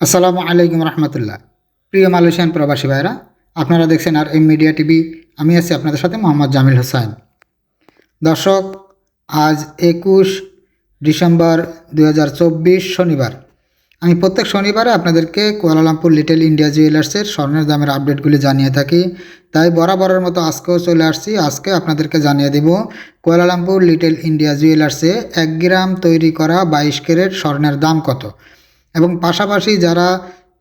আসসালামু আলাইকুম রহমতুল্লাহ। প্রিয় মালয়েশিয়ান প্রবাসী ভাইরা আপনারা দেখছেন আর এম মিডিয়া টিভি। আমি আছি আপনাদের সাথে মোহাম্মদ জামিল হোসাইন দর্শক, আজ একুশ ডিসেম্বর দু হাজার চব্বিশ শনিবার। আমি প্রত্যেক শনিবারে আপনাদেরকে কুয়ালালামপুর লিটল ইন্ডিয়া জুয়েলার্সের স্বর্ণের দামের আপডেটগুলি জানিয়ে থাকি। তাই বরাবরের মতো আজকেও চলে আসছি। আজকে আপনাদেরকে জানিয়ে দিব কুয়ালালামপুর লিটল ইন্ডিয়া জুয়েলার্সে এক গ্রাম তৈরি করা বাইশ ক্যারেট স্বর্ণের দাম কত। এবং পাশাপাশি যারা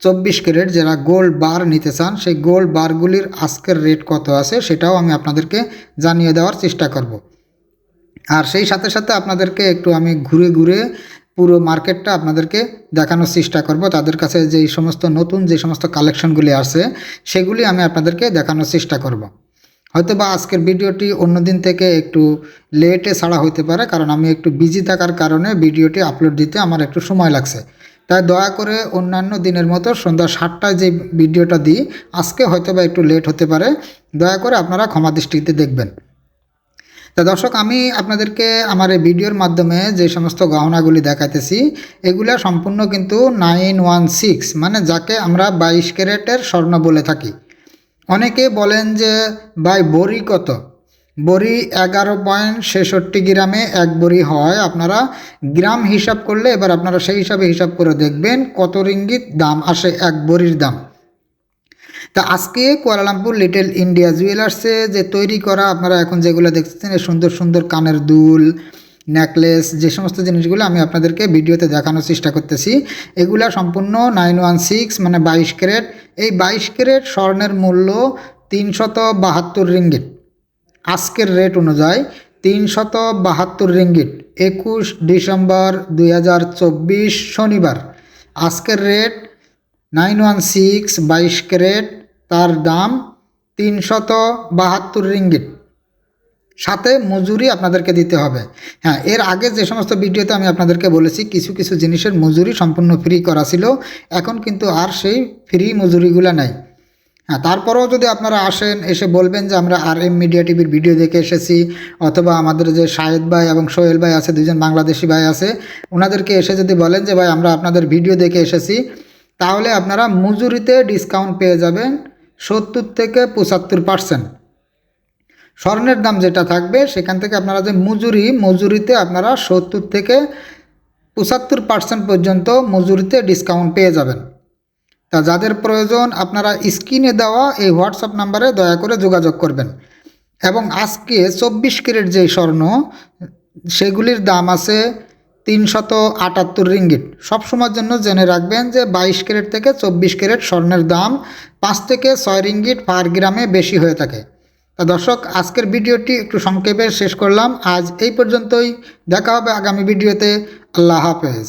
চব্বিশ ক্যারেট, যারা গোল্ড বার নিতে চান, সেই গোল্ড বারগুলির আজকের রেট কত আছে সেটাও আমি আপনাদেরকে জানিয়ে দেওয়ার চেষ্টা করব। আর সেই সাথে সাথে আপনাদেরকে একটু আমি ঘুরে ঘুরে পুরো মার্কেটটা আপনাদেরকে দেখানোর চেষ্টা করব। তাদের কাছে যেই সমস্ত নতুন যে সমস্ত কালেকশনগুলি আছে সেগুলি আমি আপনাদেরকে দেখানোর চেষ্টা করব। হয়তো বা আজকের ভিডিওটি অন্য দিন থেকে একটু লেটে ছাড়া হতে পারে, কারণ আমি একটু বিজি থাকার কারণে ভিডিওটি আপলোড দিতে আমার একটু সময় লাগছে। তাই দয়া করে অন্যান্য দিনের মতো সন্ধ্যা সাতটায় যে ভিডিওটা দিই, আজকে হয়তো বা একটু লেট হতে পারে, দয়া করে আপনারা ক্ষমা দৃষ্টিতে দেখবেন। তা দর্শক, আমি আপনাদেরকে আমার এই ভিডিওর মাধ্যমে যে সমস্ত গহনাগুলি দেখাইতেছি, এগুলা সম্পূর্ণ কিন্তু নাইন ওয়ান সিক্স মানে যাকে আমরা বাইশ ক্যারেটের স্বর্ণ বলে থাকি। অনেকে বলেন যে, ভাই, বড়ি কত? বড়ি এগারো পয়েন্ট ছেষট্টি গ্রামে এক বড়ি হয়। আপনারা গ্রাম হিসাব করলে এবার আপনারা সেই হিসাবে হিসাব করে দেখবেন কত রিঙ্গিত দাম আসে এক বড়ির দাম। তা আজকে কুয়ালালামপুর লিটল ইন্ডিয়া জুয়েলার্সে যে তৈরি করা আপনারা এখন যেগুলো দেখতেছেন সুন্দর সুন্দর কানের দুল, নেকলেস, যে সমস্ত জিনিসগুলো আমি আপনাদেরকে ভিডিওতে দেখানোর চেষ্টা করতেছি, এগুলা সম্পূর্ণ নাইন ওয়ান সিক্স মানে বাইশ ক্যারেট। এই বাইশ ক্যারেট স্বর্ণের মূল্য তিনশত বাহাত্তর রিঙ্গিট আজকের রেট অনুযায়ী তিনশত বাহাত্তর রিঙ্গিট একুশ ডিসেম্বর দুই হাজার চব্বিশ শনিবার। আজকের রেট নাইন ওয়ান সিক্স বাইশ ক্যারেট, তার দাম তিনশত বাহাত্তর রিঙ্গিট সাথে মজুরি আপনাদেরকে দিতে হবে। হ্যাঁ এর আগে যে সমস্ত ভিডিওতে আমি আপনাদেরকে বলেছি, কিছু কিছু জিনিসের মজুরি সম্পূর্ণ ফ্রি করা ছিল, এখন কিন্তু আর সেই ফ্রি মজুরিগুলো নাই। হ্যাঁ তারপরেও যদি আপনারা আসেন, এসে বলবেন যে আমরা আর এম মিডিয়া টিভির ভিডিও দেখে এসেছি, অথবা আমাদের যে শাহেদ ভাই এবং সোহেল ভাই আছে দুজন বাংলাদেশি ভাই আছে ওনাদেরকে এসে যদি বলেন যে, ভাই, আমরা আপনাদের ভিডিও দেখে এসেছি, তাহলে আপনারা মজুরিতে ডিসকাউন্ট পেয়ে যাবেন সত্তর থেকে পঁচাত্তর পার্সেন্ট স্বর্ণের দাম যেটা থাকবে, সেখান থেকে আপনারা যে মজুরি, মজুরিতে আপনারা সত্তর থেকে পঁচাত্তর পার্সেন্ট পর্যন্ত মজুরিতে ডিসকাউন্ট পেয়ে যাবেন। তা যাদের প্রয়োজন আপনারা স্ক্রিনে দেওয়া এই হোয়াটসঅ্যাপ নাম্বারে দয়া করে যোগাযোগ করবেন। এবং আজকে চব্বিশ ক্যারেট যেই স্বর্ণ, সেগুলির দাম আছে তিনশত আটাত্তর রিঙ্গিট সবসময়ের জন্য জেনে রাখবেন যে বাইশ ক্যারেট থেকে চব্বিশ ক্যারেট স্বর্ণের দাম পাঁচ থেকে ছয় রিঙ্গিট পার গ্রামে বেশি হয়ে থাকে। তা দর্শক, আজকের ভিডিওটি একটু সংক্ষেপে শেষ করলাম। আজ এই পর্যন্তই। দেখা হবে আগামী ভিডিওতে। আল্লাহ হাফেজ।